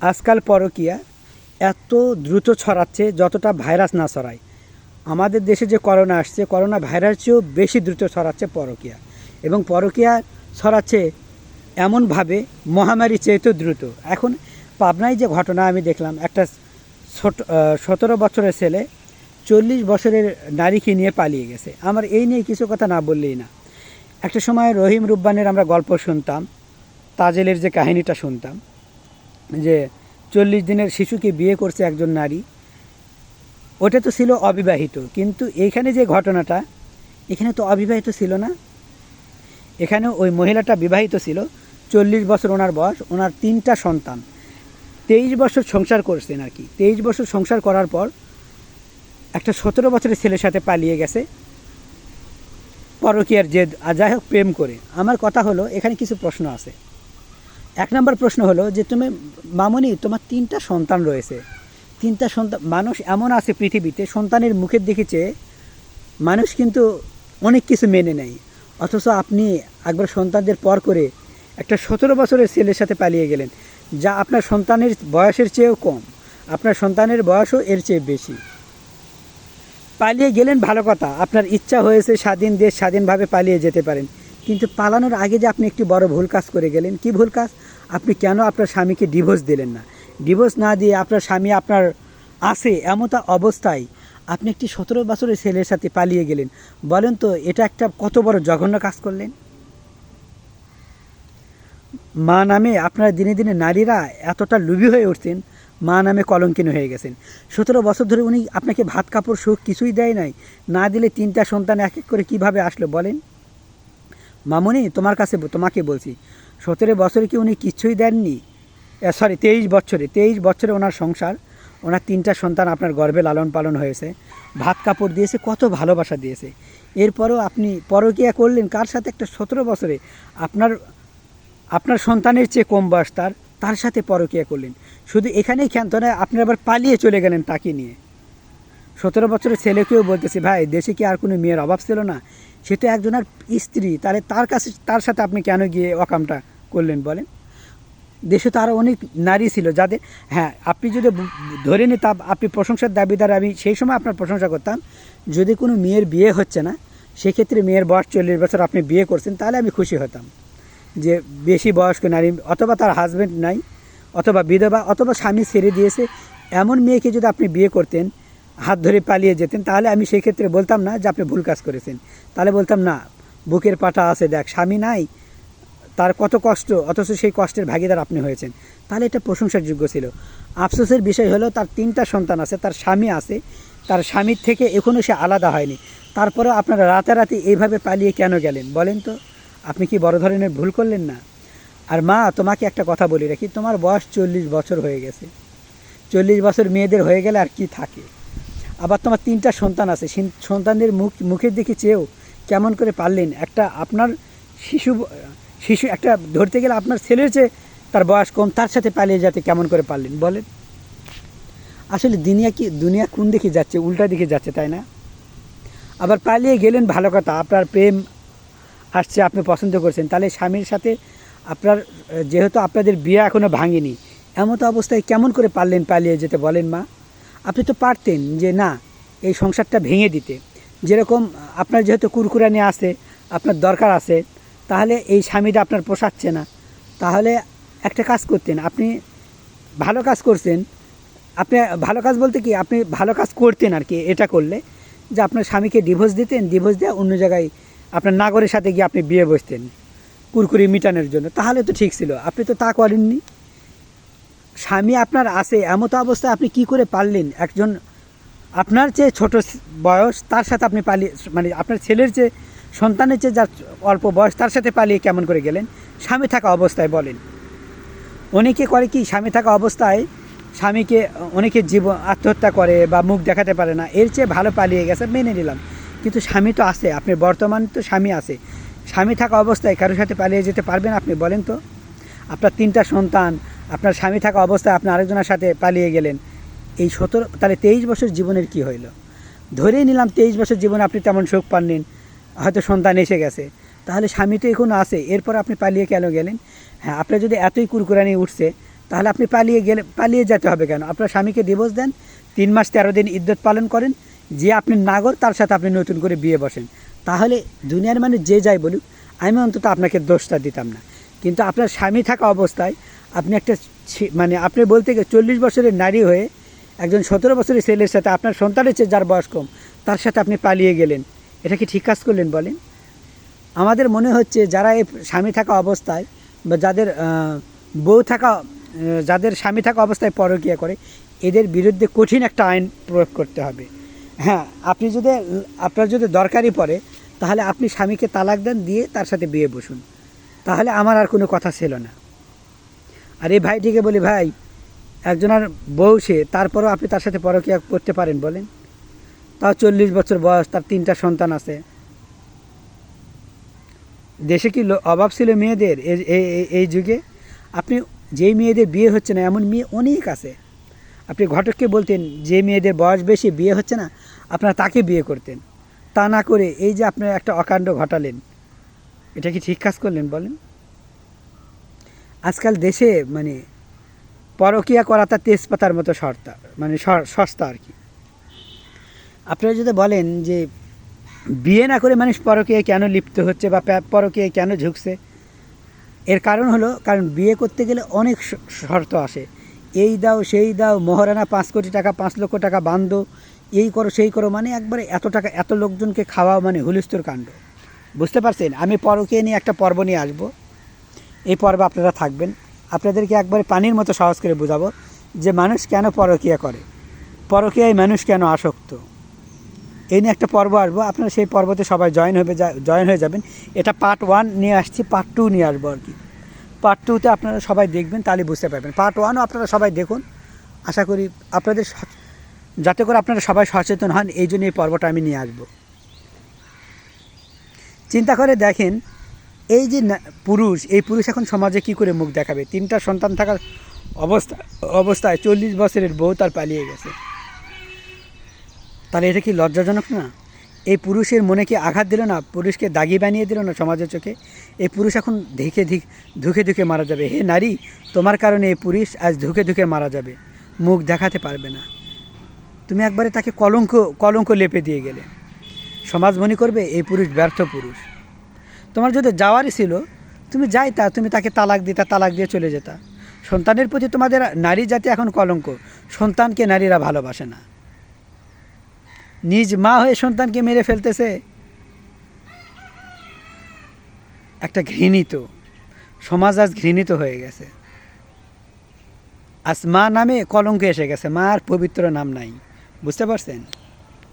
আজকাল পরকীয়া এত দ্রুত ছড়াচ্ছে যতটা ভাইরাস না ছড়ায়। আমাদের দেশে যে করোনা আসছে, করোনা ভাইরাস চেয়েও বেশি দ্রুত ছড়াচ্ছে পরকীয়া এবং পরকীয়া ছড়াচ্ছে এমনভাবে মহামারী চেয়েতেও দ্রুত। এখন পাবনায় যে ঘটনা আমি দেখলাম, একটা ছোট সতেরো বছরের ছেলে চল্লিশ বছরের নারীকে নিয়ে পালিয়ে গেছে। আমার এই নিয়ে কিছু কথা না বললেই না। একটা সময় রহিম রুব্বানের আমরা গল্প শুনতাম, তাজেলের যে কাহিনীটা শুনতাম যে চল্লিশ দিনের শিশুকে বিয়ে করছে একজন নারী, ওটা তো ছিল অবিবাহিত। কিন্তু এইখানে যে ঘটনাটা, এখানে তো অবিবাহিত ছিল না। এখানে ওই মহিলাটা বিবাহিত ছিল, চল্লিশ বছর ওনার বয়স, ওনার তিনটা সন্তান। তেইশ বছর সংসার করছেন আর কি। তেইশ বছর সংসার করার পর একটা সতেরো বছরের ছেলের সাথে পালিয়ে গেছে। পরকীয়ার জেদ, আর যাই হোক, প্রেম করে। আমার কথা হলো, এখানে কিছু প্রশ্ন আছে। এক নম্বর প্রশ্ন হলো যে তুমি, মামনি, তোমার তিনটা সন্তান রয়েছে। তিনটা সন্তান, মানুষ এমন আছে পৃথিবীতে, সন্তানের মুখের চেয়ে মানুষ কিন্তু অনেক কিছু মেনে নেয়। অথচ আপনি একবার সন্তানদের পর করে একটা সতেরো বছরের ছেলের সাথে পালিয়ে গেলেন, যা আপনার সন্তানের বয়সের চেয়েও কম। আপনার সন্তানের বয়সও এর চেয়ে বেশি। পালিয়ে গেলেন ভালো কথা, আপনার ইচ্ছা হয়েছে স্বাধীন দেশ স্বাধীনভাবে পালিয়ে যেতে পারেন। কিন্তু পালানোর আগে যে আপনি একটি বড় ভুল কাজ করে গেলেন, কি ভুল কাজ? আপনি কেন আপনার স্বামীকে ডিভোর্স দিলেন না? ডিভোর্স না দিয়ে আপনার স্বামী আপনার আছে এমতা অবস্থায় আপনি একটি সতেরো বছরের ছেলের সাথে পালিয়ে গেলেন। বলেন তো, এটা একটা কত বড় জঘন্য কাজ করলেন? মা নামে আপনারা দিনে দিনে নারীরা এতটা লুবি হয়ে উঠছেন, মা নামে কলঙ্কিন হয়ে গেছেন। সতেরো বছর ধরে উনি আপনাকে ভাত, কাপড়, সুখ কিছুই দেয় নাই। না দিলে তিনটা সন্তান এক এক করে কীভাবে আসলো বলেন? মামুনি, তোমার কাছে, তোমাকে বলছি সতেরো বছরে কি উনি কিচ্ছুই দেননি? সরি তেইশ বছরে তেইশ বছরে ওনার সংসার, ওনার তিনটা সন্তান আপনার গর্ভে লালন পালন হয়েছে, ভাত কাপড় দিয়েছে, কত ভালোবাসা দিয়েছে। এরপরও আপনি পরকিয়া করলেন, কার সাথে? একটা সতেরো বছরে আপনার আপনার সন্তানের চেয়ে কম বয়স তার তার সাথে পরকিয়া করলেন। শুধু এখানেই ক্ষান্ত নয়, আপনি আবার পালিয়ে চলে গেলেন তাকে নিয়ে। সতেরো বছরের ছেলেকেও বলতেছি, ভাই, দেশে কি আর কোনো মেয়ের অভাব ছিল না? সে তো একজনের স্ত্রী, তাহলে তার কাছে, তার সাথে আপনি কেন গিয়ে অকামটা করলেন বলেন? দেশে তো আরও অনেক নারী ছিল যাদের হ্যাঁ আপনি যদি ধরে নিতাম আপনি প্রশংসার দাবিদার, আমি সেই সময় আপনার প্রশংসা করতাম, যদি কোনো মেয়ের বিয়ে হচ্ছে না, সেক্ষেত্রে মেয়ের বয়স চল্লিশ বছর আপনি বিয়ে করছেন, তাহলে আমি খুশি হতাম। যে বেশি বয়স্ক নারী, অথবা তার হাজব্যান্ড নাই, অথবা বিধবা, অথবা স্বামী ছেড়ে দিয়েছে, এমন মেয়েকে যদি আপনি বিয়ে করতেন হাত ধরে পালিয়ে যেতেন, তাহলে আমি সেই ক্ষেত্রে বলতাম না যে আপনি ভুল কাজ করেছেন। তাহলে বলতাম না, বুকের পাটা আছে, দেখ, স্বামী নাই, তার কত কষ্ট, অথচ সেই কষ্টের ভাগিদার আপনি হয়েছেন। তাহলে এটা প্রশংসার যোগ্য ছিল। আফসোসের বিষয় হলো, তার তিনটা সন্তান আছে, তার স্বামী আছে, তার স্বামীর থেকে এখনও সে আলাদা হয়নি। তারপরে আপনারা রাতারাতি এইভাবে পালিয়ে কেন গেলেন, বলেন তো? আপনি কি বড় ধরনের ভুল করলেন না? আর মা, তোমাকে একটা কথা বলি রাখি, তোমার বয়স চল্লিশ বছর হয়ে গেছে। চল্লিশ বছর মেয়েদের হয়ে গেলে আর কি থাকে? আবার তোমার তিনটা সন্তান আছে। সন্তানদের মুখ, মুখের দিকে চেয়েও কেমন করে পারলেন? একটা আপনার শিশু শিশু একটা ধরতে গেলে আপনার ছেলের চেয়ে তার বয়স কম, তার সাথে পালিয়ে যেতে কেমন করে পারলেন? বলেন। আসলে দুনিয়া কি, দুনিয়া কোন দিকে যাচ্ছে? উল্টা দিকে যাচ্ছে, তাই না? আবার পালিয়ে গেলেন ভালো কথা, আপনার প্রেম আসছে, আপনি পছন্দ করছেন। তাহলে স্বামীর সাথে আপনার, যেহেতু আপনাদের বিয়ে এখনও ভাঙেনি, এমতো অবস্থায় কেমন করে পারলেন পালিয়ে যেতে? বলেন মা। আপনি তো পারতেন যে না, এই সংসারটা ভেঙে দিতে। যেরকম, আপনার যেহেতু কুরকুরানি আছে, আপনার দরকার আছে, তাহলে এই স্বামীটা আপনার পোষাচ্ছে না। তাহলে একটা কাজ করতেন, আপনি ভালো কাজ করছেন, আপনি ভালো কাজ বলতে কি, আপনি ভালো কাজ করতেন আর কি, এটা করলে যে আপনার স্বামীকে ডিভোর্স দিতেন ডিভোর্স দেওয়া অন্য জায়গায় আপনার নাগরের সাথে গিয়ে আপনি বিয়ে বসতেন, কুরকুরি মিটানোর জন্য। তাহলে তো ঠিক ছিল, আপনি তো তা করেননি। স্বামী আপনার আছে, এমতো অবস্থায় আপনি কি করে পারলেন? একজন আপনার চেয়ে ছোট বয়স, তার সাথে আপনি পালিয়ে মানে আপনার ছেলের চেয়ে সন্তানের চেয়ে যার অল্প বয়স, তার সাথে পালিয়ে কেমন করে গেলেন? স্বামী থাকা অবস্থায় বলেন। অনেকে করে কি, স্বামী থাকা অবস্থায় স্বামীকে, অনেকে জীবন আত্মহত্যা করে বা মুখ দেখাতে পারে না, এর চেয়ে ভালো পালিয়ে গেছে, মেনে নিলাম। কিন্তু স্বামী তো আছে, আপনি বর্তমান তো স্বামী আছে। স্বামী থাকা অবস্থায় কারোর সাথে পালিয়ে যেতে পারবেন, আপনি বলেন তো? আপনার তিনটা সন্তান আপনার স্বামী থাকা অবস্থায় আপনি আরেকজনের সাথে পালিয়ে গেলেন। এই সতেরো, তাহলে তেইশ বছর জীবনের কি হইল? ধরেই নিলাম তেইশ বছর জীবনে আপনি তেমন সুখ পাননি, হয়তো সন্তান এসে গেছে। তাহলে স্বামী তো এখনও আছে, এরপর আপনি পালিয়ে কেন গেলেন? হ্যাঁ আপনার যদি এতই কুরকুরানি উঠছে, তাহলে আপনি পালিয়ে গেলে, পালিয়ে যেতে হবে কেন? আপনার স্বামীকে ডিভোর্স দেন, তিন মাস তেরো দিন ইদ্যত পালন করেন, যে আপনি নাগর, তার সাথে আপনি নতুন করে বিয়ে বসেন। তাহলে দুনিয়ার মানুষ যে যাই বলুক, আমি অন্তত আপনাকে দোষটা দিতাম না। কিন্তু আপনার স্বামী থাকা অবস্থায় আপনি একটা মানে আপনি বলতে গেলে চল্লিশ বছরের নারী হয়ে একজন সতেরো বছরের ছেলের সাথে আপনার সন্তানের চেয়ে যার বয়স কম, তার সাথে আপনি পালিয়ে গেলেন। এটা কি ঠিক কাজ করলেন বলেন? আমাদের মনে হচ্ছে যারা এই স্বামী থাকা অবস্থায় বা যাদের বউ থাকা যাদের স্বামী থাকা অবস্থায় পরকীয়া করে, এদের বিরুদ্ধে কঠিন একটা আইন প্রয়োগ করতে হবে। হ্যাঁ আপনি যদি, আপনার যদি দরকারই পড়ে, তাহলে আপনি স্বামীকে তালাক দেন, দিয়ে তার সাথে বিয়ে বসুন। তাহলে আমার আর কোনো কথা ছিল না। আর এই ভাইটিকে বলি ভাই, একজনের বউ সে, তারপরেও আপনি তার সাথে পরকীয়া করতে পারেন বলেন। তাও চল্লিশ বছর বয়স, তার তিনটা সন্তান আছে। দেশে কি অভাব ছিল মেয়েদের এই যুগে? আপনি যেই মেয়েদের বিয়ে হচ্ছে না, এমন মেয়ে অনেক আছে। আপনি ঘটককে বলতেন, যে মেয়েদের বয়স বেশি, বিয়ে হচ্ছে না, আপনারা তাকে বিয়ে করতেন। তা না করে এই যে আপনার একটা অকাণ্ড ঘটালেন, এটা কি ঠিক কাজ করলেন বলেন? আজকাল দেশে মানে পরকিয়া করা তার তেজপাতার মতো সস্তা মানে সস্তা আর কি। আপনারা যদি বলেন যে বিয়ে না করে মানুষ পরকীয়ায় কেন লিপ্ত হচ্ছে বা পরকীয়ায় কেন ঝুঁকছে, এর কারণ হলো, কারণ বিয়ে করতে গেলে অনেক শর্ত আসে। এই দাও, সেই দাও, মহারানা পাঁচ কোটি টাকা, পাঁচ লক্ষ টাকা বান্ধো, এই করো, সেই করো মানে একবারে এত টাকা, এত লোকজনকে খাওয়া মানে হুলস্থুর কাণ্ড। বুঝতে পারছেন? আমি পরকীয়া নিয়ে একটা পর্ব নিয়ে আসব। এই পর্বে আপনারা থাকবেন। আপনাদেরকে একবারে পানির মতো সহজ করে বোঝাবো যে মানুষ কেন পরকীয়া করে? পরকীয়ায় মানুষ কেন আসক্ত? এই নিয়ে একটা পর্ব আসব। আপনারা সেই পর্বতে সবাই জয়েন হবে জয়েন হয়ে যাবেন। এটা পার্ট ওয়ান নিয়ে আসছি পার্ট টু নিয়ে আসব আর কি। পার্ট টুতে আপনারা সবাই দেখবেন, তাহলে বুঝতে পারবেন। পার্ট ওয়ানও আপনারা সবাই দেখুন। আশা করি আপনাদের যাতে করে আপনারা সবাই সচেতন হন, এই জন্য এই পর্বটা আমি নিয়ে আসব। চিন্তা করে দেখেন এই যে পুরুষ, এই পুরুষ এখন সমাজে কি করে মুখ দেখাবে? তিনটা সন্তান থাকার অবস্থা, অবস্থায় চল্লিশ বছরের বউ তার পালিয়ে গেছে। তাহলে এটা কি লজ্জাজনক না? এই পুরুষের মনে কি আঘাত দিল না? পুরুষকে দাগি বানিয়ে দিল না সমাজের চোখে? এই পুরুষ এখন দেখে ধিক ধুকে ধুকে মারা যাবে। হে নারী, তোমার কারণে এই পুরুষ আজ ধুকে ধুকে মারা যাবে। মুখ দেখাতে পারবে না। তুমি একবারে তাকে কলঙ্ক কলঙ্ক লেপে দিয়ে গেলে। সমাজ মনে করবে এই পুরুষ ব্যর্থ পুরুষ। তোমার যদি যাওয়ারই ছিল, তুমি যাইতা, তুমি তাকে তালাক দিতা, তালাক দিয়ে চলে যেতা। সন্তানের প্রতি তোমাদের নারী জাতি এখন কলঙ্ক, সন্তানকে নারীরা ভালোবাসে না। নিজ মা হয়ে সন্তানকে মেরে ফেলতেছে। একটা ঘৃণিত, সমাজ আজ ঘৃণিত হয়ে গেছে। আজ মা নামে কলঙ্ক এসে গেছে মা আর পবিত্র নাম নাই। বুঝতে পারছেন?